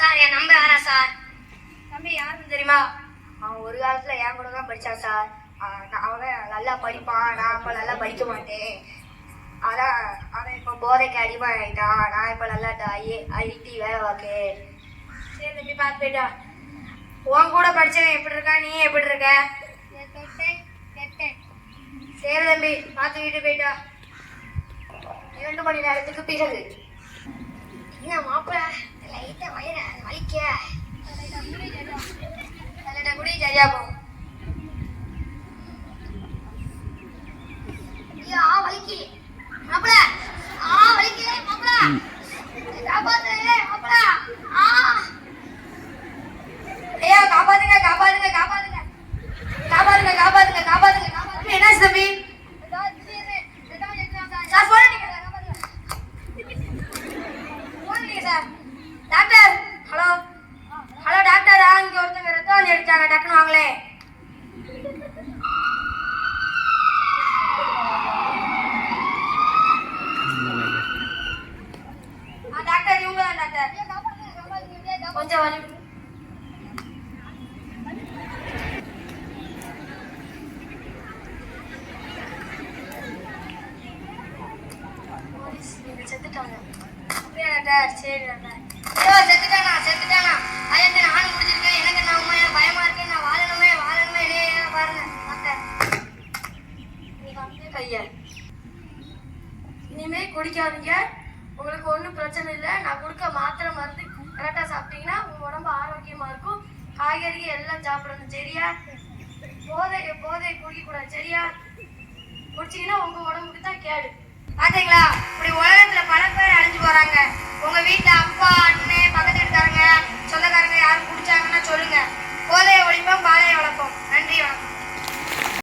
Sir என் நம்ப யாரா sir. தம்பி யாருன்னு தெரியுமா? அவன் ஒரு காலத்துல என் கூட தான் படிச்சான் சார். நான் அவன் நல்லா படிப்பான். நான் அப்ப நல்லா படிக்க மாட்டேன். அதான் அவன் இப்போ போதைக்கு அடிமை ஆயிட்டான் நான் இப்போ நல்லா ஐஏ ஐடி வேலை வாக்கு சரி தம்பி பார்த்து போயிட்டா உன் கூட படிச்சவன் எப்படி இருக்கா நீ எப்படி இருக்க? சரி தம்பி பார்த்து வீட்டு போயிட்டா இரண்டு மணி நேரத்துக்கு பிறகு. என்ன மாப்பிள்ள லைட்டா வயிற வலிக்க. லைட்டா குடி சரியா போகும் ஆ வலிக்கு. மாப்பிள்ள ஆ வலிக்கு மாப்பிள்ள காப்பாத்து மாப்பிள்ள டாக்டர் ஹலோ ஹலோ டாக்டர் இங்க ஒருத்தங்க ரத்தம் வந்து அடிச்சாங்க. டக்குனு வாங்களே. ஆ, டாக்டர் இவங்க தான் டாக்டர் கொஞ்சம் வலி. செத்துட்டாங்க. சரி டாக்டர் ஐயோ செத்துட்டானா செத்துட்டானா. ஐயத்தை நானும் முடிச்சிருக்கேன் எனக்கு நான் உண்மையா பயமா இருக்கேன் நான் வாழணுமே வாழணுமே. இல்லையே பாருங்க டாக்டர் கையா. இனிமே குடிக்காதீங்க. உங்களுக்கு ஒன்றும் பிரச்சனை இல்லை. நான் கொடுக்க மாத்திரை மருந்து கரெக்டாக சாப்பிட்டீங்கன்னா உங்க உடம்பு ஆரோக்கியமா இருக்கும். காய்கறி எல்லாம் சாப்பிடணும் சரியா? போதை போதை குடிக்கக்கூடாது சரியா? குடிச்சீங்கன்னா உங்க உடம்புக்கு தான் கேடு. பாத்தீங்களா? வராங்க உங்க வீட்டுல அப்பா அண்ணன் பக்கத்து வீட்டுக்காரங்க சொந்தக்காரங்க